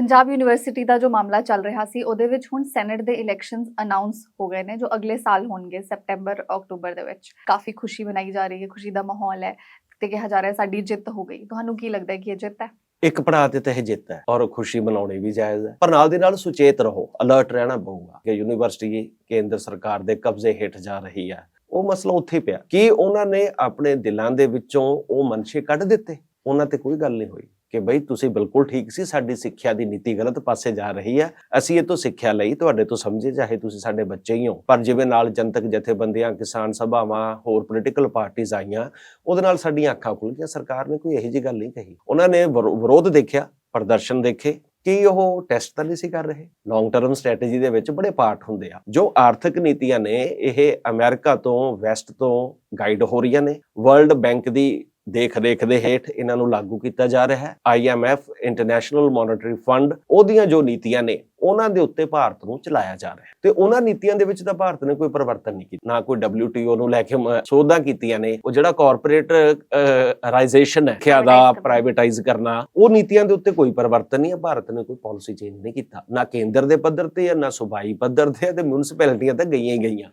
Punjab university ਦਾ ਜੋ ਮਾਮਲਾ ਚੱਲ ਰਿਹਾ ਸੀ, ਉਹਦੇ ਵਿੱਚ ਹੁਣ ਸੈਨੇਟ ਦੇ ਇਲੈਕਸ਼ਨਸ ਅਨਾਉਂਸ ਹੋ ਗਏ ਨੇ, ਜੋ ਅਗਲੇ ਸਾਲ ਹੋਣਗੇ ਸੈਪਟੈਂਬਰ ਅਕਤੂਬਰ ਦੇ ਵਿੱਚ। ਕਾਫੀ ਖੁਸ਼ੀ ਮਨਾਈ ਜਾ ਰਹੀ ਹੈ, ਖੁਸ਼ੀ ਦਾ ਮਾਹੌਲ ਹੈ ਤੇ ਕਿਹਾ ਜਾ ਰਿਹਾ ਸਾਡੀ ਜਿੱਤ ਹੋ ਗਈ। ਤੁਹਾਨੂੰ ਕੀ ਲੱਗਦਾ ਹੈ ਕਿ ਇਹ ਜਿੱਤ ਹੈ? ਇੱਕ ਪੜਾਅ ਤੇ ਤਾਂ ਜਿੱਤ ਹੈ ਔਰ ਖੁਸ਼ੀ ਮਨਾਉਣੀ ਵੀ ਜਾਇਜ਼ ਹੈ। ਪਰ ਨਾਲ ਦੇ ਨਾਲ ਸੁਚੇਤ ਰਹੋ ਅਲਰਟ ਰਹਿਣਾ ਪਊਗਾ ਕਿ ਯੂਨੀਵਰਸਿਟੀ ਕੇਂਦਰ ਸਰਕਾਰ ਦੇ ਕਬਜ਼ੇ ਹੇਠ ਜਾ ਰਹੀ ਹੈ। ਉਹ ਮਸਲਾ ਉੱਥੇ ਪਿਆ। ਕਿ ਉਹਨਾਂ ਨੇ ਆਪਣੇ ਦਿਲਾਂ ਦੇ ਵਿੱਚੋਂ ਉਹ ਮਨਸ਼ੇ ਕੱਢ ਦਿੱਤੇ? ਉਹਨਾਂ ਤੇ ਕੋਈ ਗੱਲ ਨਹੀਂ ਹੋਈ। ਕਿ ਬਈ ਤੁਸੀਂ ਬਿਲਕੁਲ ਠੀਕ ਸੀ, ਸਾਡੀ ਸਿੱਖਿਆ ਦੀ ਨੀਤੀ ਗਲਤ ਪਾਸੇ ਜਾ ਰਹੀ ਹੈ ਅਸੀਂ ਇਹ ਤੋਂ ਸਿੱਖਿਆ ਲਈ, ਤੁਹਾਡੇ ਤੋਂ ਸਮਝੇ ਚਾਹੇ ਤੁਸੀਂ ਸਾਡੇ ਬੱਚੇ ਹੀ ਹੋ। ਪਰ ਜਿਵੇਂ ਨਾਲ ਜਨਤਕ ਜਥੇਬੰਦੀਆਂ, ਕਿਸਾਨ ਸਭਾਵਾਂ, ਹੋਰ ਪੋਲੀਟੀਕਲ ਪਾਰਟੀਆਂ ਆਈਆਂ, ਉਹਦੇ ਨਾਲ ਸਾਡੀਆਂ ਅੱਖਾਂ ਖੁੱਲ ਗਈਆਂ। ਸਰਕਾਰ ਨੇ ਕੋਈ ਇਹੋ ਜਿਹੀ ਗੱਲ ਨਹੀਂ ਕਹੀ। ਉਹਨਾਂ ਨੇ ਵਿਰੋ- ਵਿਰੋਧ ਦੇਖਿਆ, ਪ੍ਰਦਰਸ਼ਨ ਦੇਖੇ। ਕਿ ਉਹ ਟੈਸਟ ਤਾਂ ਨਹੀਂ ਸੀ ਕਰ ਰਹੇ? ਲੌਂਗ ਟਰਮ ਸਟ੍ਰੈਟੇਜੀ ਦੇ ਵਿੱਚ ਬੜੇ ਪਾਰਟ ਹੁੰਦੇ ਆ। ਜੋ ਆਰਥਿਕ ਨੀਤੀਆਂ ਨੇ, ਇਹ ਅਮਰੀਕਾ ਤੋਂ ਵੈਸਟ ਤੋਂ ਗਾਈਡ ਹੋ ਰਹੀਆਂ ਨੇ। ਵਰਲਡ ਬੈਂਕ ਦੀ ਦੇਖ ਰੇਖ ਦੇ ਹੇਠ ਇਹਨਾਂ ਨੂੰ ਲਾਗੂ ਕੀਤਾ ਜਾ ਰਿਹਾ ਹੈ। ਆਈਐਮਐਫ ਇੰਟਰਨੈਸ਼ਨਲ ਮੋਨਿਟਰੀ ਫੰਡ ਉਹਦੀਆਂ ਜੋ ਨੀਤੀਆਂ ਨੇ ਉਹਨਾਂ ਦੇ ਉੱਤੇ ਭਾਰਤ ਨੂੰ ਚਲਾਇਆ ਜਾ ਰਿਹਾ ਹੈ। ਤੇ ਉਹਨਾਂ ਨੀਤੀਆਂ ਦੇ ਵਿੱਚ ਤਾਂ ਭਾਰਤ ਨੇ ਕੋਈ ਪਰਿਵਰਤਨ ਨਹੀਂ ਕੀਤਾ। ਨਾ ਕੋਈ WTO ਨੂੰ ਲੈ ਕੇ ਸੋਧਾਂ ਕੀਤੀਆਂ ਨੇ। ਉਹ ਜਿਹੜਾ ਕਾਰਪੋਰੇਟ ਰਾਈਜੇਸ਼ਨ ਹੈ ਸਿੱਖਿਆ ਦਾ। ਪ੍ਰਾਈਵੇਟਾਈਜ਼ ਕਰਨਾ। ਉਹ ਨੀਤੀਆਂ ਦੇ ਉੱਤੇ ਕੋਈ ਪਰਿਵਰਤਨ ਨਹੀਂ ਹੈ। ਭਾਰਤ ਨੇ ਕੋਈ ਪਾਲਿਸੀ ਚੇਂਜ ਨਹੀਂ ਕੀਤਾ। ਨਾ ਕੇਂਦਰ ਦੇ ਪੱਧਰ ਤੇ ਨਾ ਸੂਬਾਈ ਪੱਧਰ ਤੇ ਤੇ ਮਿਊਨਿਸਪੈਲਿਟੀਆਂ ਤਾਂ ਗਈਆਂ ਹੀ ਗਈਆਂ।